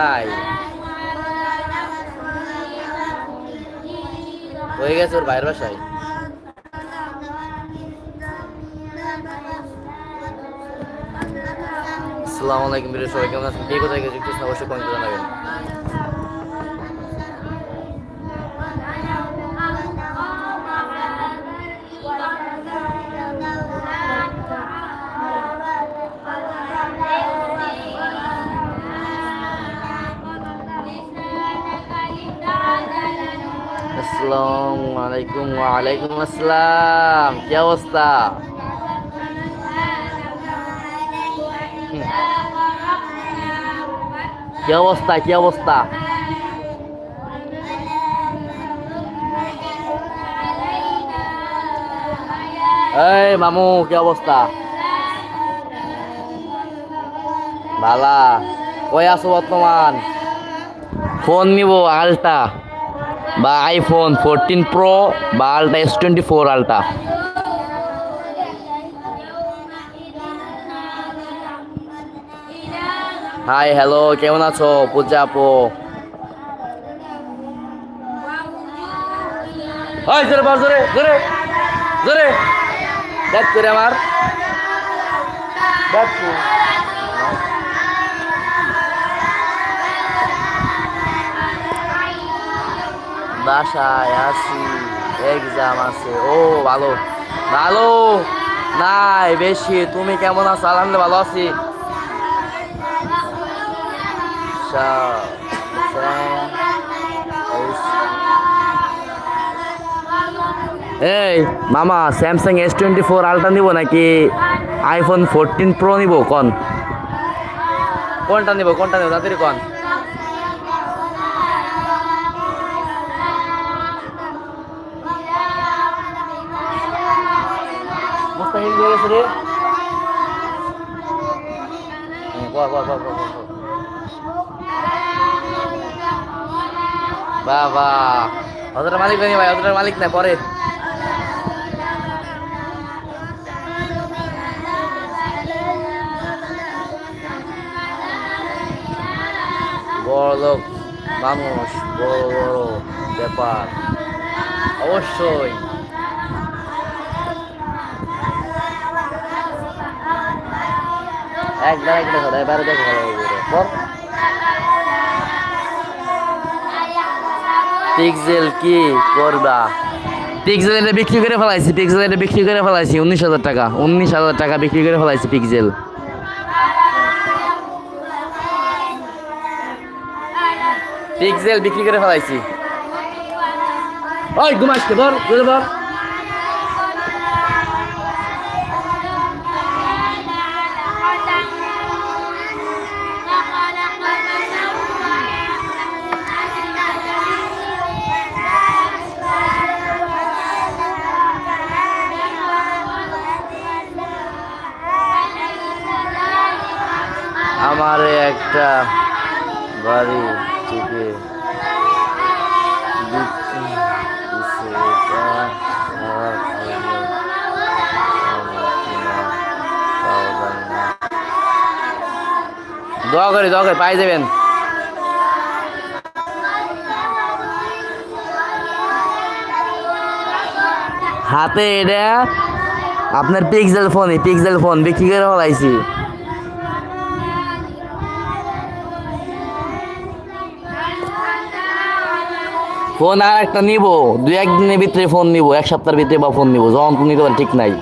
নাই। হয়ে গেছে ওর বাইরের বাসায়? আসসালামু আলাইকুম বিরে সবাই, কেমন আছেন? কে কোথায় গেছে কিছু অবশ্যই কমেন্ট জানাবেন। আসসালামু আলাইকুম ওয়ালাইকুম আসসালাম কি অবস্থা হুম। কি অবস্থা কি অবস্থা এই মামু কি অবস্থা ভালা কই আছো বর্তমান ফোন নিব আলটা বা আইফোন ফোরটিন প্রো বা ultra S twenty four ultra hi hello কেমন আছো? পূজা আপু। ওই, জোরে বার জোরে জোরে জোরে। দেখ করে আমার। দেখ বাসায় আছি এক্সাম আছে। ও, ভালো ভালো। নাই, বেশি। তুমি কেমন আছো? আলহামদুলিল্লাহ, ভালো আছি। এই মামা Samsung S twenty four ultra নিব নাকি আইফোন ফোরটিন প্রো নিব? কন? কোনটা নিব? কোনটা নিব? তাড়াতাড়ি কন? গেছে রে। বল, বল, বল, বল, বল। বাবা অতটা মালিক নেই ভাই অতটা মালিক না পরে বড় লোক মানুষ বড় বড় ব্যাপার। অবশ্যই। বল। পিক্সেল কি করবা? এটা বিক্রি করে ফেলাইছি পিক্সেল এটা বিক্রি করে ফেলাইছি, উনিশ হাজার টাকা, উনিশ হাজার টাকা বিক্রি করে ফেলাইছি পিক্সেল পিক্সেল বিক্রি করে ফেলাইছি। ওই ঘুমাসকে ধর ধরে আমার একটা বাড়ি থেকে। দোয়া করে দোয়া করে, পাই যাবেন হাতে এটা আপনার পিক্সেল ফোন পিক্সেল ফোন, বিক্রি করে ফেলাইছি ফোন আর একটা নিব। দুই একদিনের ভিতরে ফোন নিব, এক সপ্তাহের ভিতরে বা ফোন নিব, যখন তুমি নিতে ঠিক নাই।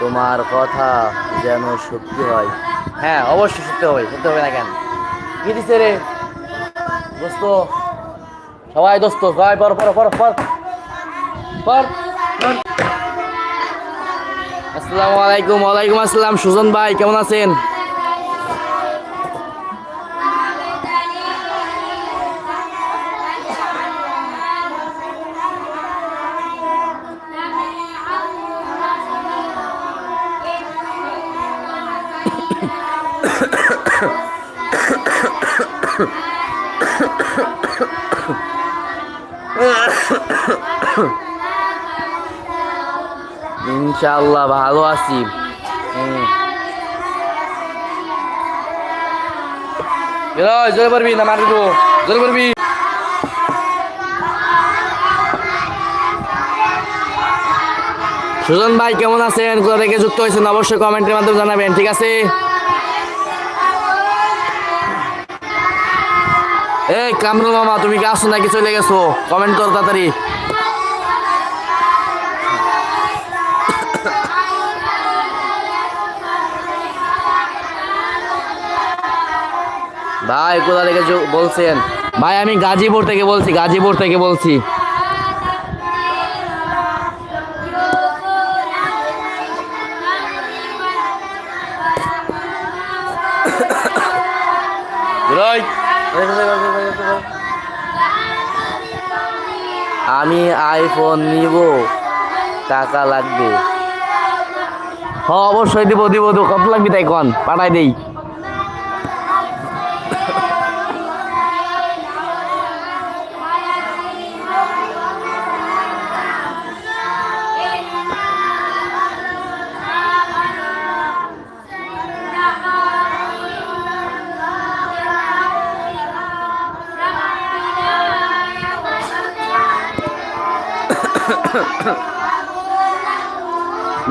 তোমার কথা যেন সত্যি হয়। হ্যাঁ অবশ্যই সত্যি হবে সত্যি হবে না কেন? কি দিছে রে? দোস্ত, সবাই দোস্ত, সবাই পর পর পর পর পর। আসসালামু আলাইকুম, ওয়ালাইকুম আসসালাম। সুজন ভাই, কেমন আছেন? ইনশাআল্লাহ, ভালো আছি। জোরে পারবি না মারি দেবো জোরে পারবি সুজন ভাই, কেমন আছেন? কোথা থেকে যুক্ত হয়েছেন? অবশ্যই কমেন্টের মাধ্যমে জানাবেন, ঠিক আছে? এই কামরুল মামা তুমি কি আসো নাকি চলে গেছো? কমেন্ট করো তাড়াতাড়ি। ভাই কোথা থেকে বলছেন? ভাই আমি গাজীপুর থেকে বলছি গাজীপুর থেকে বলছি। রই। আমি আইফোন নিব। টাকা লাগবে। হ অবশ্যই দিব দিব তো কত লাগবে তাই কন? পাঠাই দেই।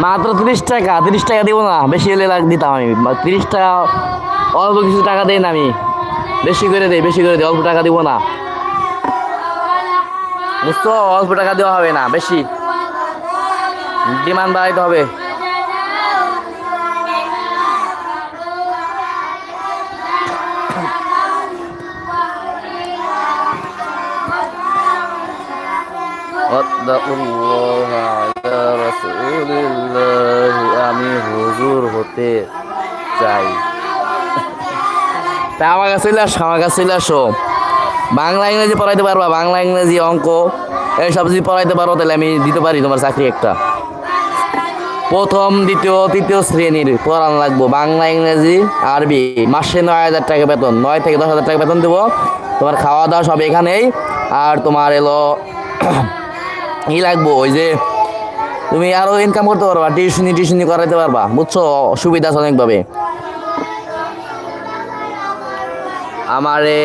মাত্র তিরিশ টাকা তিরিশ টাকা দিব না, বেশি হলে দিতাম আমি। তিরিশ টাকা, অল্প কিছু টাকা দেয় না আমি। বেশি করে দেই, বেশি করে দিই, অল্প টাকা দিব না। বুঝছ? অল্প টাকা দেওয়া হবে না, বেশি। ডিমান্ড বাড়াইতে হবে। ওয়াত্তাকুল্লাহ আলা রাসূলিল্লাহ, আমি হুজুর হতে চাই। তা আমার কাছে আমার কাছে আসো। বাংলা ইংরেজি পড়াইতে পারবা, বাংলা ইংরেজি অঙ্ক, এইসব যদি পড়াইতে পারো, তাহলে আমি দিতে পারি তোমার চাকরি একটা। প্রথম, দ্বিতীয়, তৃতীয় শ্রেণির পড়ান লাগবো। বাংলা ইংরেজি, আরবি, মাসে নয় হাজার টাকা বেতন, নয় থেকে দশ হাজার টাকা বেতন দেবো। তোমার খাওয়া দাওয়া সব এখানেই, আর তোমার এলো ই লাগবো, ওই যে তুমি আরও ইনকাম করতে পারবা, টিউশনি টিউশনি করাইতে পারবা, বুঝছ? সুবিধা আছে অনেকভাবে আমারে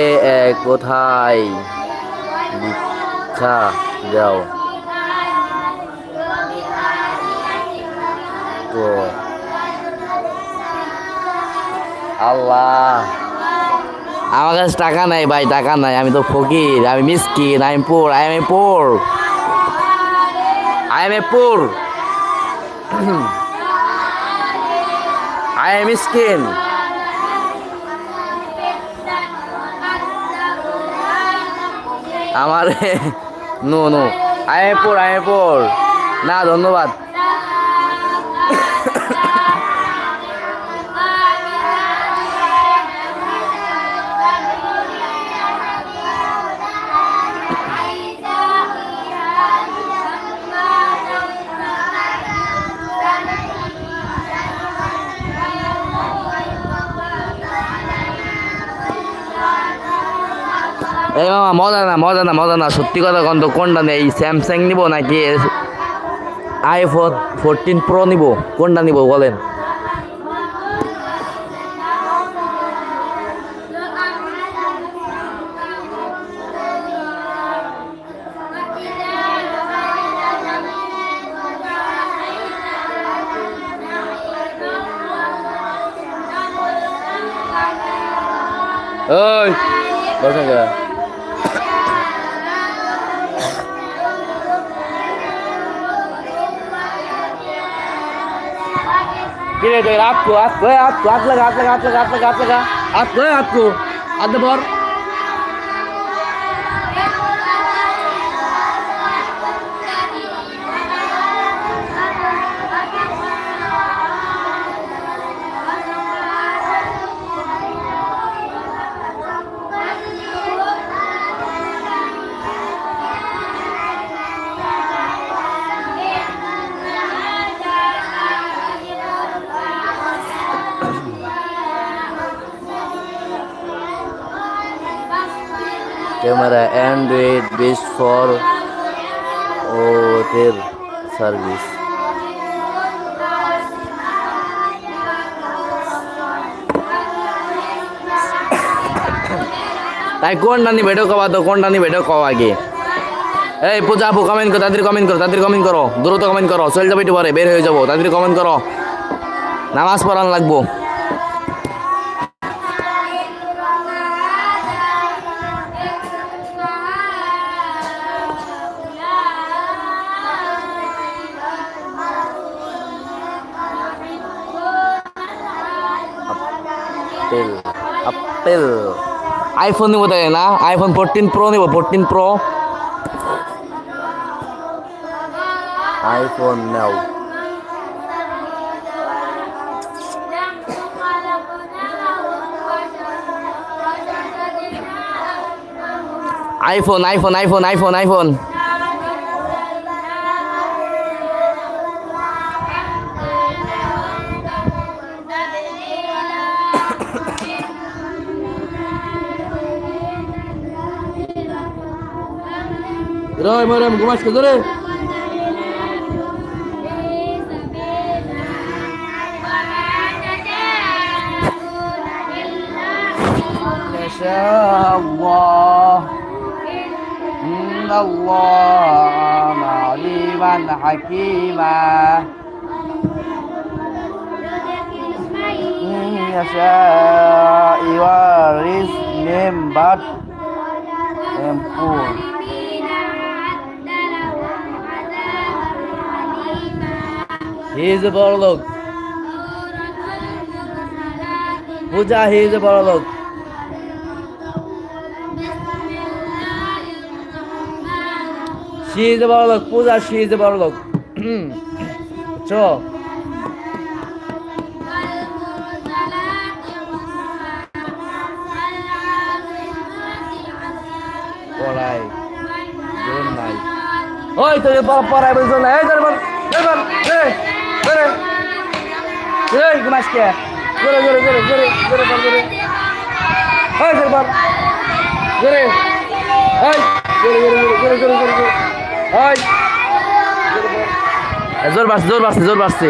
কোথায় আল্লাহ, আমার কাছে টাকা নাই ভাই, টাকা নাই, আমি তো ফকির, আমি মিসকিন, আমি poor I am poor I am a poor. I am skin আমার no no. Am poor am poor. না, ধন্যবাদ। এই মামা, মজা না মজা না মজা না। সত্যি কথা কন্ত কোনটা নেই? স্যামসাং নিব নাকি আইফোন ফোরটিন প্রো নিব? কোনটা নিব বলেন? ওই বসে গেলা কিরে তুই হাত কো হাত কো হাত কো হাত লাগা হাত লাগা হাত লাগা হাত লাগা হাত লাগা হাত বর ক্যামেরা অ্যান্ড্রয়েড বেস্ট ফর ওদের সার্ভিস তাই কোনটা নিবে এটা কবা তো, কোনটা নিবে এটা কও আগে। এই পূজা আপু কমেন্ট করো তাদের কমেন্ট করো তাদের কমেন্ট করো, দ্রুত কমেন্ট করো, চলে যাব একটু পরে, বের হয়ে যাব তাদের কমেন্ট করো। নামাজ পড়ান লাগবো। আইফোন নিব তাই না? আইফোন ফোরটিন প্রো নিব fourteen pro iPhone now. IPhone iPhone iPhone iPhone iPhone Давай, Марьям, гумашка, дыры. الله إن الله عليما حكيما إن يشاء يورث من بعد يمكون He is a বড় লোক পূজা হি ইজ এ বড় লোক শি ইজ এ বড় লোক পূজা শি ইজ এ বড় লোক চ জোর নাই। ওই তো পড়াই বলছো না এই ধর বল এই বল এই এই ঘুমাস কে জোরে জোরে জোরে জোরে বল জোরে ওই ধর বল জোরে ওই জোরে জোরে জোরে জোরে জোরে জোরে ওই জোর বাড়ছে জোর বাড়ছে জোর বাড়ছে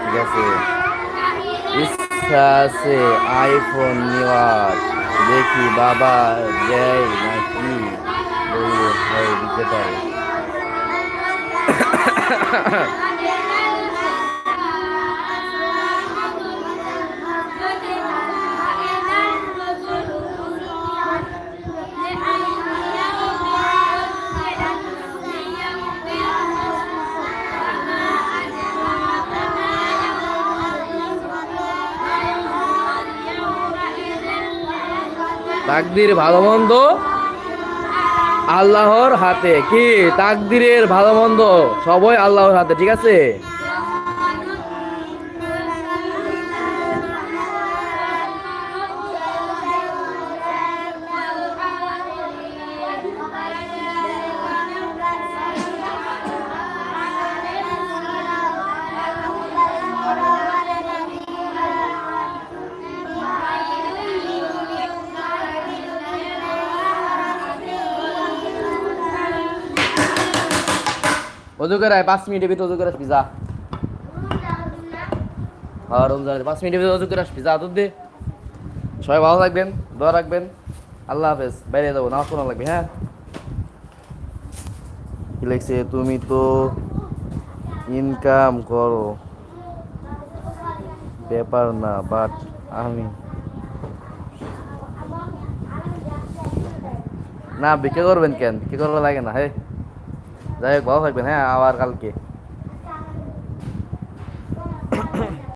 ঠিক আছে ইচ্ছা আছে আইফোন নেওয়ার দেখি বাবা দেয় নাকি বলব হয় দিতে পারে তাকদির ভালো মন্দ আল্লাহর হাতে। কি? তাকদিরের ভালো মন্দ সবই আল্লাহর হাতে ঠিক আছে? অজু করে পাঁচ মিনিটের ভিতরে অজু করে আসবি যা আর রমজানের পাঁচ মিনিটের ভিতরে অজু করে আসবি যা দে। সবাই ভালো থাকবেন, দোয়া রাখবেন। আল্লাহ হাফেজ। বাইরে যাব, নামাজ পড়া লাগবে হ্যাঁ? কি লিখছে? তুমি তো ইনকাম করো। ব্যাপার না বাট আমি না বিক্রি করবেন কেন? বিক্রি করবে লাগে না হ্যাঁ যাই হোক ভালো থাকবেন হ্যাঁ আবার কালকে